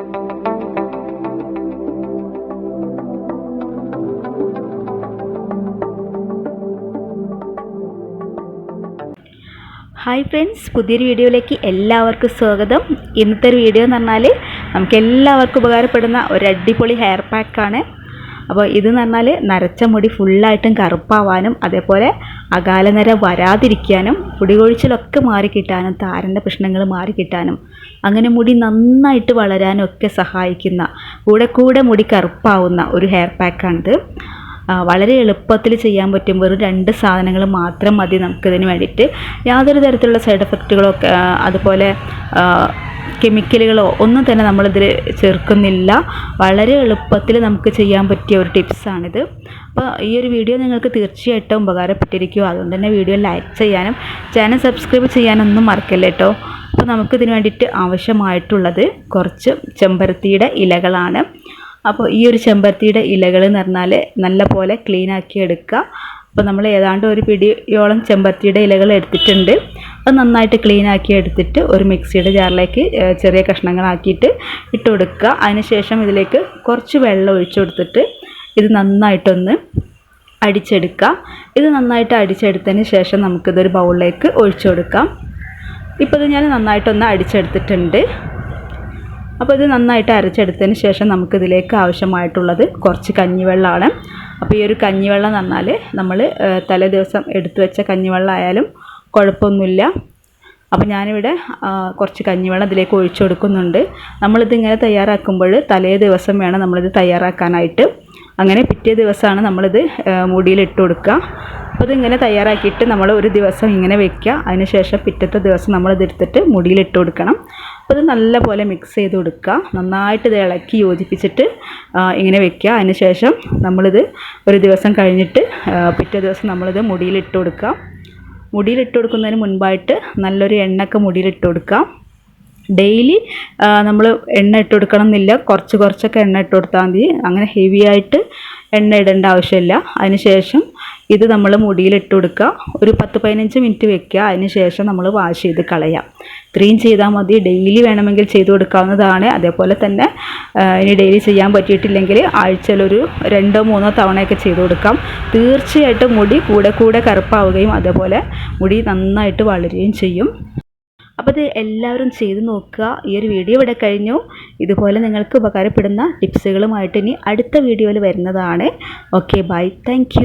Hi friends പുതിയൊരു വീഡിയോയിലേക്ക് എല്ലാവർക്കും സ്വാഗതം. ഇന്നത്തെ ഒരു വീഡിയോ എന്ന് പറഞ്ഞാൽ നമുക്ക് എല്ലാവർക്കും ഉപകാരപ്പെടുന്ന ഒരു അടിപൊളി ഹെയർ പാക്കാണ് അപ്പോൾ ഇതെന്ന് പറഞ്ഞാൽ നരച്ച മുടി ഫുള്ളായിട്ടും കറുപ്പാവാനും അതേപോലെ അകാലനര വരാതിരിക്കാനും മുടി കൊഴിച്ചിലൊക്കെ മാറിക്കിട്ടാനും താരന്റെ പ്രശ്നങ്ങൾ മാറിക്കിട്ടാനും അങ്ങനെ മുടി നന്നായിട്ട് വളരാനും ഒക്കെ സഹായിക്കുന്ന കൂടെ കൂടെ മുടി കറുപ്പാവുന്ന ഒരു ഹെയർ പാക്കാണിത് വളരെ എളുപ്പത്തിൽ ചെയ്യാൻ പറ്റും. വെറും രണ്ട് സാധനങ്ങൾ മാത്രം മതി നമുക്കിതിന് വേണ്ടിയിട്ട്. യാതൊരു തരത്തിലുള്ള സൈഡ് എഫക്റ്റുകളൊക്കെ അതുപോലെ കെമിക്കലുകളോ ഒന്നും തന്നെ നമ്മളിതിൽ ചേർക്കുന്നില്ല. വളരെ എളുപ്പത്തിൽ നമുക്ക് ചെയ്യാൻ പറ്റിയ ഒരു ടിപ്സാണിത് അപ്പോൾ ഈ ഒരു വീഡിയോ നിങ്ങൾക്ക് തീർച്ചയായിട്ടും ഉപകാരപ്പെട്ടിരിക്കും. അതുകൊണ്ട് തന്നെ വീഡിയോ ലൈക്ക് ചെയ്യാനും ചാനൽ സബ്സ്ക്രൈബ് ചെയ്യാനൊന്നും മറക്കല്ല കേട്ടോ അപ്പോൾ നമുക്കിതിന് വേണ്ടിയിട്ട് ആവശ്യമായിട്ടുള്ളത് കുറച്ച് ചെമ്പരത്തിയുടെ ഇലകളാണ്. അപ്പോൾ ഈ ഒരു ചെമ്പരത്തിയുടെ ഇലകൾ എന്ന് പറഞ്ഞാൽ നല്ല പോലെ ക്ലീൻ ആക്കി എടുക്കുക. അപ്പോൾ നമ്മൾ ഏതാണ്ട് ഒരു പിടിയോളം ചെമ്പരത്തിയുടെ ഇലകൾ എടുത്തിട്ടുണ്ട്. അത് നന്നായിട്ട് ക്ലീൻ ആക്കി എടുത്തിട്ട് ഒരു മിക്സിയുടെ ജാറിലേക്ക് ചെറിയ കഷ്ണങ്ങളാക്കിയിട്ട് ഇട്ട് കൊടുക്കുക. അതിനുശേഷം ഇതിലേക്ക് കുറച്ച് വെള്ളം ഒഴിച്ചു കൊടുത്തിട്ട് ഇത് നന്നായിട്ടൊന്ന് അടിച്ചെടുക്കുക. ഇത് നന്നായിട്ട് അടിച്ചെടുത്തതിന് ശേഷം നമുക്കിതൊരു ബൗളിലേക്ക് ഒഴിച്ചു കൊടുക്കാം. ഇപ്പോൾ ഇത് ഞാൻ നന്നായിട്ടൊന്ന് അടിച്ചെടുത്തിട്ടുണ്ട്. അപ്പോൾ ഇത് നന്നായിട്ട് അരച്ചെടുത്തതിന് ശേഷം നമുക്കിതിലേക്ക് ആവശ്യമായിട്ടുള്ളത് കുറച്ച് കഞ്ഞിവെള്ളമാണ്. അപ്പോൾ ഈ ഒരു കഞ്ഞിവെള്ളം എന്ന് പറഞ്ഞാൽ നമ്മൾ തലേ ദിവസം എടുത്തു വെച്ച കഞ്ഞിവെള്ളം ആയാലും കുഴപ്പമൊന്നുമില്ല. അപ്പോൾ ഞാനിവിടെ കുറച്ച് കഞ്ഞിവെള്ളം ഇതിലേക്ക് ഒഴിച്ചു കൊടുക്കുന്നുണ്ട്. നമ്മളിത് ഇങ്ങനെ തയ്യാറാക്കുമ്പോൾ തലേ ദിവസം വേണം നമ്മളിത് തയ്യാറാക്കാനായിട്ട്. അങ്ങനെ പിറ്റേ ദിവസമാണ് നമ്മളിത് മുടിയിൽ മുടിയിലിട്ട് കൊടുക്കുക. അപ്പോൾ ഇതിങ്ങനെ തയ്യാറാക്കിയിട്ട് നമ്മൾ ഒരു ദിവസം ഇങ്ങനെ വെക്കുക. അതിനുശേഷം പിറ്റത്തെ ദിവസം നമ്മളിത് എടുത്തിട്ട് മുടിയിലിട്ട് കൊടുക്കണം. അപ്പോൾ ഇത് നല്ലപോലെ മിക്സ് ചെയ്ത് കൊടുക്കുക. നന്നായിട്ട് ഇത് ഇളക്കി യോജിപ്പിച്ചിട്ട് ഇങ്ങനെ വെക്കുക. അതിനുശേഷം നമ്മളിത് ഒരു ദിവസം കഴിഞ്ഞിട്ട് പിറ്റേ ദിവസം നമ്മളിത് മുടിയിലിട്ട് കൊടുക്കുക. മുടിയിലിട്ട് കൊടുക്കുന്നതിന് മുൻപായിട്ട് നല്ലൊരു എണ്ണയൊക്കെ മുടിയിലിട്ട് കൊടുക്കാം. ഡെയിലി നമ്മൾ എണ്ണ ഇട്ട് കൊടുക്കണം എന്നില്ല കുറച്ച് കുറച്ചൊക്കെ എണ്ണ ഇട്ട് കൊടുത്താൽ മതി. അങ്ങനെ ഹെവി ആയിട്ട് എണ്ണ ഇടേണ്ട ആവശ്യമില്ല. അതിനുശേഷം ഇത് നമ്മൾ മുടിയിലിട്ട് കൊടുക്കുക. ഒരു പത്ത് പതിനഞ്ച് മിനിറ്റ് വെക്കുക. അതിനുശേഷം നമ്മൾ വാഷ് ചെയ്ത് കളയാം. ഇത്രയും ചെയ്താൽ മതി. ഡെയിലി വേണമെങ്കിൽ ചെയ്തു കൊടുക്കാവുന്നതാണ്. അതേപോലെ തന്നെ ഇനി ഡെയിലി ചെയ്യാൻ പറ്റിയിട്ടില്ലെങ്കിൽ ആഴ്ചയിലൊരു രണ്ടോ മൂന്നോ തവണയൊക്കെ ചെയ്തു കൊടുക്കാം. തീർച്ചയായിട്ടും മുടി കൂടെ കൂടെ കറുപ്പാവുകയും അതേപോലെ മുടി നന്നായിട്ട് വളരുകയും ചെയ്യും. അപ്പോൾ ഇത് എല്ലാവരും ചെയ്ത് നോക്കുക. ഈ ഒരു വീഡിയോ ഇവിടെ കഴിഞ്ഞു. ഇതുപോലെ നിങ്ങൾക്ക് ഉപകാരപ്പെടുന്ന ടിപ്സുകളുമായിട്ട് ഇനി അടുത്ത വീഡിയോയിൽ വരുന്നതാണ്. Okay bye thank